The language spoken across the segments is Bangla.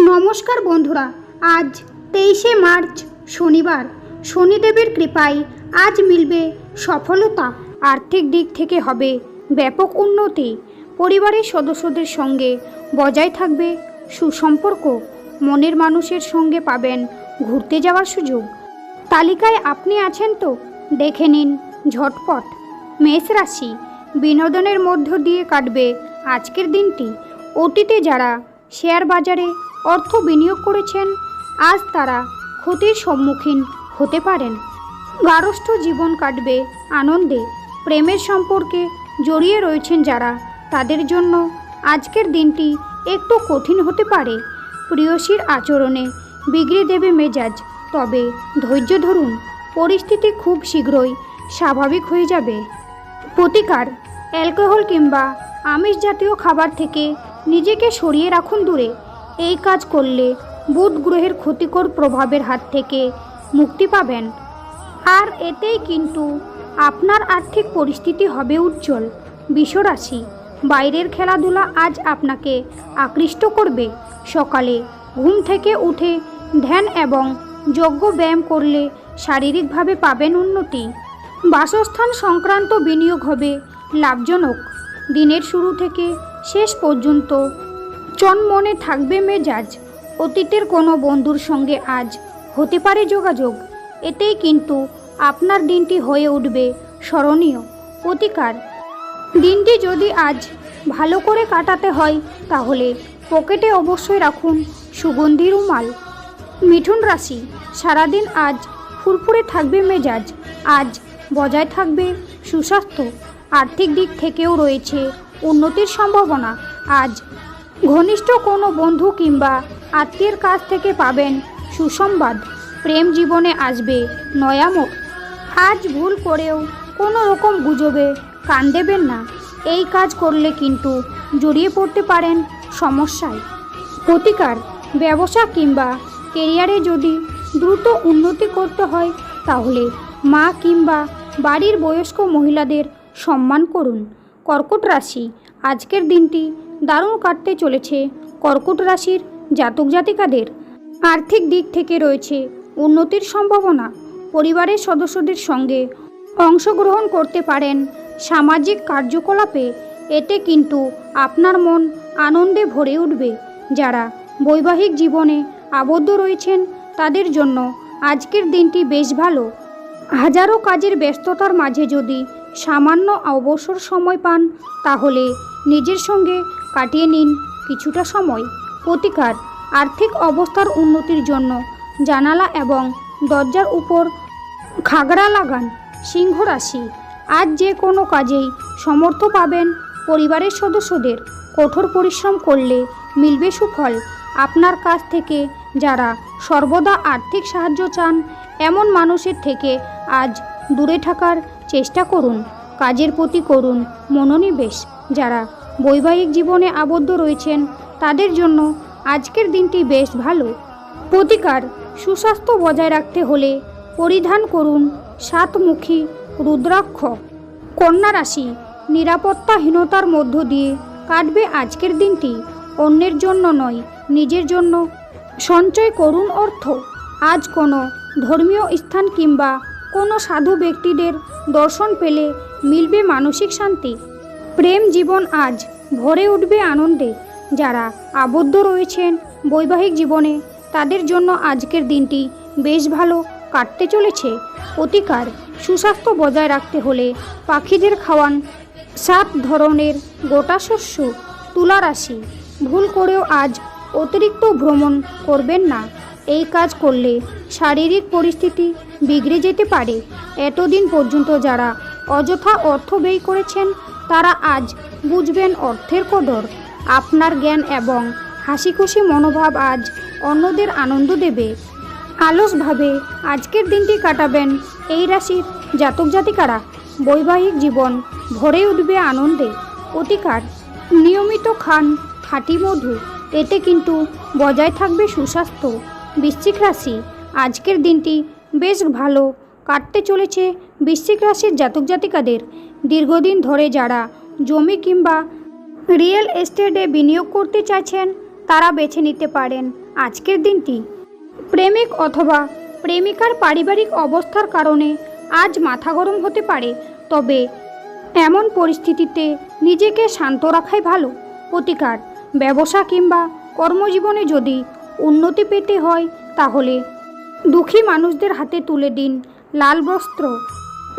নমস্কার বন্ধুরা, আজ তেইশে মার্চ শনিবার। শনিদেবের কৃপায় আজ মিলবে সফলতা। আর্থিক দিক থেকে হবে ব্যাপক উন্নতি। পরিবারের সদস্যদের সঙ্গে বজায় থাকবে সুসম্পর্ক। মনের মানুষের সঙ্গে পাবেন ঘুরতে যাওয়ার সুযোগ। তালিকায় আপনি আছেন তো? দেখে নিন ঝটপট। মেষ রাশি, বিনোদনের মধ্য দিয়ে কাটবে আজকের দিনটি। অতীতে যারা শেয়ার বাজারে অর্থ বিনিয়োগ করেছেন, আজ তারা ক্ষতির সম্মুখীন হতে পারেন। গারস্থ জীবন কাটবে আনন্দে, প্রেমের সম্পর্কে জড়িয়ে রয়েছেন যারা, তাদের জন্য আজকের দিনটি একটু কঠিন হতে পারে। প্রিয়সীর আচরণে বিগড়ে দেবে মেজাজ, তবে ধৈর্য ধরুন, পরিস্থিতি খুব শীঘ্রই স্বাভাবিক হয়ে যাবে। প্রতিকার, অ্যালকোহল কিংবা আমিষ জাতীয় খাবার থেকে নিজেকে সরিয়ে রাখুন দূরে। এই কাজ করলে বুধ গ্রহের ক্ষতিকর প্রভাবের হাত থেকে মুক্তি পাবেন। আর এতেই কিন্তু আপনার আর্থিক পরিস্থিতি হবে উজ্জ্বল। বিশ্বরাশি, বাইরের খেলাধুলা আজ আপনাকে আকৃষ্ট করবে। সকালে ঘুম থেকে উঠে ধ্যান এবং যোগ্য ব্যায়াম করলে শারীরিকভাবে পাবেন উন্নতি। বাসস্থান সংক্রান্ত বিনিয়োগ হবে লাভজনক। দিনের শুরু থেকে শেষ পর্যন্ত চনমনে থাকবে মেজাজ। অতীতের কোনো বন্ধুর সঙ্গে আজ হতে পারে যোগাযোগ। এতেই কিন্তু আপনার দিনটি হয়ে উঠবে স্মরণীয়। প্রতিকার দিনটি যদি আজ ভালো করে কাটাতে হয়, তাহলে পকেটে অবশ্যই রাখুন সুগন্ধি রুমাল। মিঠুন রাশি, সারাদিন আজ ফুরফুরে থাকবে মেজাজ। আজ বজায় থাকবে সুস্বাস্থ্য। আর্থিক দিক থেকেও রয়েছে উন্নতির সম্ভাবনা। আজ ঘনিষ্ঠ কোনো বন্ধু কিংবা আত্মীয়ের কাছ থেকে পাবেন সুসংবাদ। প্রেম জীবনে আসবে নয়ামক আজ ভুল করেও কোনো রকম গুজবে কান দেবেন না। এই কাজ করলে কিন্তু জড়িয়ে পড়তে পারেন সমস্যায়। প্রতিকার, ব্যবসা কিংবা কেরিয়ারে যদি দ্রুত উন্নতি করতে হয়, তাহলে মা কিংবা বাড়ির বয়স্ক মহিলাদের সম্মান করুন। কর্কট রাশি, আজকের দিনটি দারুণ কাটতে চলেছে। কর্কট রাশির জাতক জাতিকাদের আর্থিক দিক থেকে রয়েছে উন্নতির সম্ভাবনা। পরিবারের সদস্যদের সঙ্গে অংশগ্রহণ করতে পারেন। সামাজিক কার্যকলাপে এতে কিন্তু আপনার মন আনন্দে ভরে উঠবে। যারা বৈবাহিক জীবনে আবদ্ধ রয়েছেন, তাদের জন্য আজকের দিনটি বেশ ভালো। হাজারো কাজের ব্যস্ততার মাঝে যদি সামান্য অবসর সময় পান, তাহলে নিজের সঙ্গে কাটিয়ে নিন। কিছুটা সময়, প্রতিকার, আর্থিক অবস্থার উন্নতির জন্য জানালা এবং দরজার উপর খাগড়া লাগান। সিংহ রাশি, আজ যে কোনো কাজেই সমর্থ পাবেন পরিবারের সদস্যদের। কঠোর পরিশ্রম করলে মিলবে সুফল। আপনার কাছ থেকে যারা সর্বদা আর্থিক সাহায্য চান, এমন মানুষের থেকে আজ দূরে থাকার চেষ্টা করুন। কাজের প্রতি করুন মনোনিবেশ। যারা বৈবাহিক জীবনে আবদ্ধ রয়েছেন। তাদের জন্য আজকের দিনটি বেশ ভালো। প্রতিকার সুস্বাস্থ্য বজায় রাখতে হলে পরিধান করুন সাতমুখী রুদ্রাক্ষ। কন্যা রাশি, নিরাপত্তাহীনতার মধ্য দিয়ে কাটবে আজকের দিনটি। অন্যের জন্য নয়, নিজের জন্য। সঞ্চয় করুন অর্থ। আজ কোনো ধর্মীয় স্থান কিংবা কোনো সাধু ব্যক্তিদের দর্শন পেলে মিলবে মানসিক শান্তি। প্রেম জীবন আজ ভরে উঠবে আনন্দে। যারা আবদ্ধ রয়েছেন বৈবাহিক জীবনে, তাদের জন্য আজকের দিনটি বেশ ভালো কাটতে চলেছে। অতিকার সুস্বাস্থ্য বজায় রাখতে হলে পাখিদের খাওয়ান সাত ধরনের গোটা শস্য তুলা রাশি। ভুল করেও আজ অতিরিক্ত ভ্রমণ করবেন না। এই কাজ করলে শারীরিক পরিস্থিতি বিগড়ে যেতে পারে। এতদিন পর্যন্ত যারা অযথা অর্থ ব্যয় করেছেন তারা আজ বুঝবেন অর্থের কদর। আপনার জ্ঞান এবং হাসি খুশি মনোভাব আজ অন্যদের আনন্দ দেবে। আলসভাবে আজকের দিনটি কাটাবেন এই রাশির জাতক জাতিকারা। বৈবাহিক জীবন ভরে উঠবে আনন্দে। অতিকার, নিয়মিত খান, খাঁটি মধু, এতে কিন্তু বজায় থাকবে সুস্বাস্থ্য। বৃশ্চিক রাশি, আজকের দিনটি বেশ ভালো কাটতে চলেছে বৃশ্চিক রাশির জাতক জাতিকাদের। দীর্ঘদিন ধরে যারা জমি কিংবা রিয়েল এস্টেটে বিনিয়োগ করতে চাইছেন, তারা বেছে নিতে পারেন আজকের দিনটি। প্রেমিক অথবা প্রেমিকার পারিবারিক অবস্থার কারণে আজ মাথা গরম হতে পারে, তবে এমন পরিস্থিতিতে নিজেকে শান্ত রাখাই ভালো। প্রতিকার, ব্যবসা কিংবা কর্মজীবনে যদি উন্নতি পেতে হয়, তাহলে দুঃখী মানুষদের হাতে তুলে দিন লাল বস্ত্র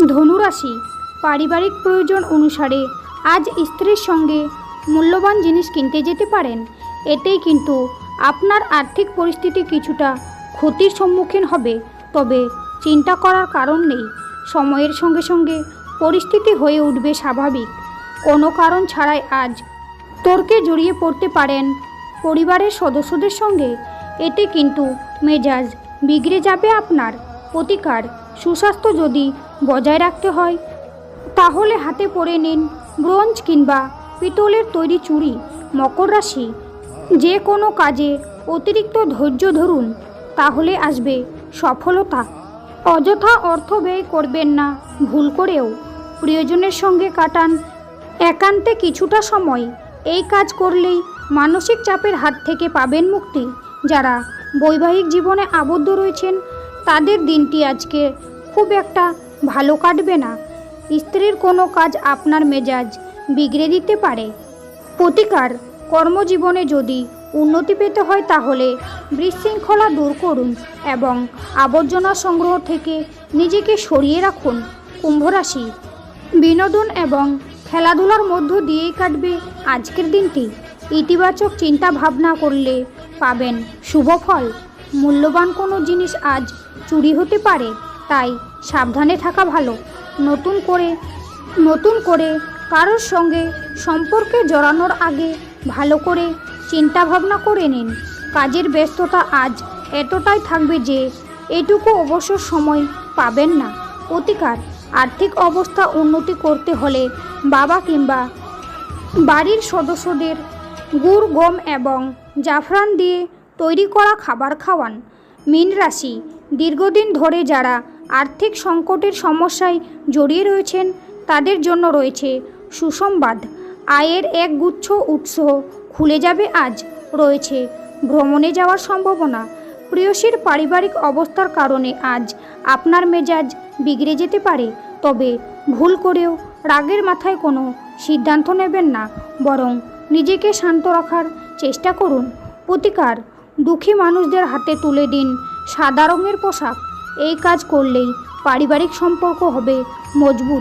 ধনুরাশি, পারিবারিক প্রয়োজন অনুসারে আজ স্ত্রীর সঙ্গে মূল্যবান জিনিস কিনতে যেতে পারেন। এতেই কিন্তু আপনার আর্থিক পরিস্থিতি কিছুটা ক্ষতির সম্মুখীন হবে। তবে চিন্তা করার কারণ নেই। সময়ের সঙ্গে সঙ্গে পরিস্থিতি হয়ে উঠবে স্বাভাবিক। কোনো কারণ ছাড়াই আজ তর্কে জড়িয়ে পড়তে পারেন পরিবারের সদস্যদের সঙ্গে। এতে কিন্তু মেজাজ বিগড়ে যাবে আপনার। প্রতিকার সুস্বাস্থ্য যদি বজায় রাখতে হয়, তাহলে হাতে পরে নিন ব্রোঞ্জ কিংবা পিতলের তৈরি চুড়ি, মকর রাশি। যে কোনো কাজে অতিরিক্ত ধৈর্য ধরুন, তাহলে আসবে সফলতা। অযথা অর্থ ব্যয় করবেন না, ভুল করেও। প্রিয়জনের সঙ্গে কাটান একান্তে কিছুটা সময়। এই কাজ করলেই মানসিক চাপের হাত থেকে পাবেন মুক্তি। যারা বৈবাহিক জীবনে আবদ্ধ রয়েছেন তাদের দিনটি আজকে খুব একটা ভালো কাটবে না। স্ত্রীর কোনো কাজ আপনার মেজাজ বিগড়ে দিতে পারে। প্রতিকার কর্মজীবনে যদি উন্নতি পেতে হয় তাহলে বিশৃঙ্খলা দূর করুন এবং আবর্জনা সংগ্রহ থেকে নিজেকে সরিয়ে রাখুন কুম্ভরাশি। বিনোদন এবং খেলাধুলার মধ্য দিয়েই কাটবে আজকের দিনটি। ইতিবাচক চিন্তা ভাবনা করলে পাবেন শুভ ফল। মূল্যবান কোনো জিনিস আজ চুরি হতে পারে, তাই সাবধানে থাকা ভালো। নতুন করে নতুন করে কারোর সঙ্গে সম্পর্কে জড়ানোর আগে ভালো করে চিন্তা ভাবনা করে নিন। কাজের ব্যস্ততা আজ এতটাই থাকবে যে এটুকু অবসর সময় পাবেন না। অতিকার, আর্থিক অবস্থা উন্নতি করতে হলে বাবা কিংবা বাড়ির সদস্যদের গুড়, গম এবং জাফরান দিয়ে তৈরি করা খাবার খাওয়ান। মীন রাশি, দীর্ঘদিন ধরে যারা আর্থিক সংকটের সমস্যায় জড়িয়ে রয়েছেন, তাদের জন্য রয়েছে সুসংবাদ। আয়ের এক গুচ্ছ উৎস খুলে যাবে আজ। রয়েছে ভ্রমণে যাওয়ার সম্ভাবনা। প্রিয়সীর পারিবারিক অবস্থার কারণে আজ আপনার মেজাজ বিগড়ে যেতে পারে। তবে ভুল করেও রাগের মাথায় কোনো সিদ্ধান্ত নেবেন না। বরং নিজেকে শান্ত রাখার চেষ্টা করুন। প্রতিকার দুঃখী মানুষদের হাতে তুলে দিন। সাদা রঙের পোশাক। এই কাজ করলেই পারিবারিক সম্পর্ক হবে মজবুত।